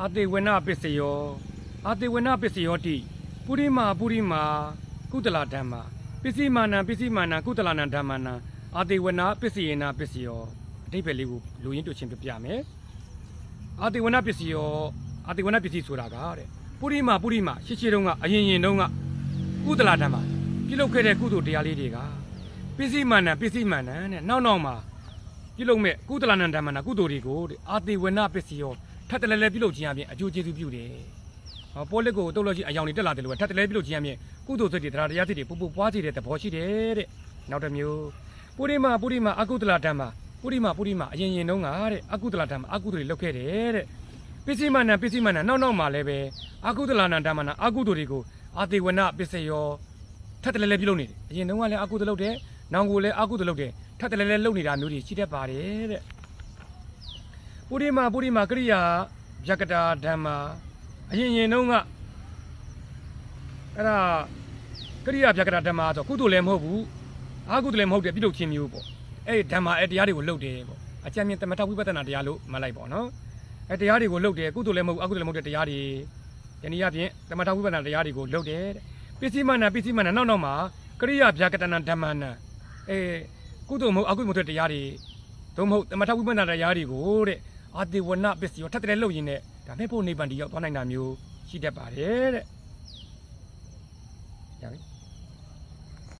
အာတိဝနပစ္စယောအာတိဝနပစ္စယောတိပုရိမာပုရိမာကုတလဓမ္မာပစ္စည်းမာနံပစ္စည်းမာနံကုတလနံဓမ္မနံအာတိဝနပစ္စယေနပစ္စယောအတိပ္ပယ်လေးကိုလူရင်းတွေ့ချင်းပြပြမယ်အာတိဝနပစ္စယောအာတိဝနပစ္စည်းဆိုတာကတဲ့ပုရိမာပုရိမာရှေ့ရှေ့တုန်းကအရင်ရင်တုန်းကကုတလဓမ္မာပြုလုပ်ခဲ့တဲ့ကုသိုလ်တရားလေးတွေကပစ္စည်းမာနံပစ္စည်းမာနံတဲ့နောက်နောက်မှာပြုလုပ်မဲ့ကုသလနန္ဓမ္မနာကုသိုလ်တွေကိုတဲ့အာတိဝနပစ္စယော ထပ်တလဲလဲပြုလုပ်ခြင်းအပြင်အကျိုးကျေးဇူးပြုတယ်။ဟောပိုလစ်ကိုတုတ်လို့ရှိအယောင်တွေတက်လာတယ်လို့ပဲထပ်တလဲပြုလုပ်ခြင်းအပြင်ကုသိုလ်စိတ်တွေတရားတရားစိတ်တွေပူပူပွားစေတဲ့သဘောရှိတယ်တဲ့။နောက်တစ်မျိုးပုရိမပုရိမအကုသလဓမ္မပုရိမပုရိမအရင်ရင်တုန်းကတဲ့အကုသလဓမ္မအကုသိုလ်တွေလုပ်ခဲ့တယ်တဲ့။ပစ္စည်းမနံပစ္စည်းမနံနောက်နောက်မှာလည်းပဲအကုသလနန္ဓမ္မနာအကုသိုလ်တွေကိုအာတိဝနပစ္စယောထပ်တလဲလဲပြုလုပ်နေတယ်။အရင်တုန်းကလည်းအကုသိုလ်လုပ်တယ်။နောင်ကိုလည်းအကုသိုလ်လုပ်တယ်။ထပ်တလဲလဲလုပ်နေတာမျိုးတွေရှိတတ်ပါတယ်တဲ့။ ပုရိမာပုရိမာကရိယာဗျကတာဓမ္မာအရင်ရင်တုန်းကအဲ့ဒါကရိယာဗျကတာဓမ္မာဆိုကုသိုလ်လည်းမဟုတ်ဘူးအာကုသိုလ်လည်းမဟုတ်တဲ့ပြုလုပ်ခြင်းမျိုးပေါ့အဲ့ဒီဓမ္မာအဲ့တရားတွေကိုလုပ်တယ်ပေါ့အကြံဉာဏ်တမထဝိပဿနာတရားလို့မှတ်လိုက်ပေါ့နော်အဲ့တရားတွေကိုလုပ်တယ်ကုသိုလ်လည်းမဟုတ်အာကုသိုလ်လည်းမဟုတ်တဲ့တရားတွေဒီနည်းအားဖြင့်တမထဝိပဿနာတရားတွေကိုလုပ်တယ်တဲ့ပစ္စည်းမနာပစ္စည်းမနာနောက်နောက်မှာကရိယာဗျကတနာဓမ္မာနာအဲကုသိုလ်မဟုတ်အာကုသိုလ်မဟုတ်တဲ့တရားတွေသို့မဟုတ်တမထဝိပဿနာတရားတွေကိုတဲ့ အာတိဝနပစ္စယောထပ်တယ်လို့ရင်းနဲ့ဒါမဲ့ဖို့နိဗ္ဗာန်တည်ရောက်သွားနိုင်တာမျိုးရှိတတ်ပါတယ်တဲ့။ရပြီ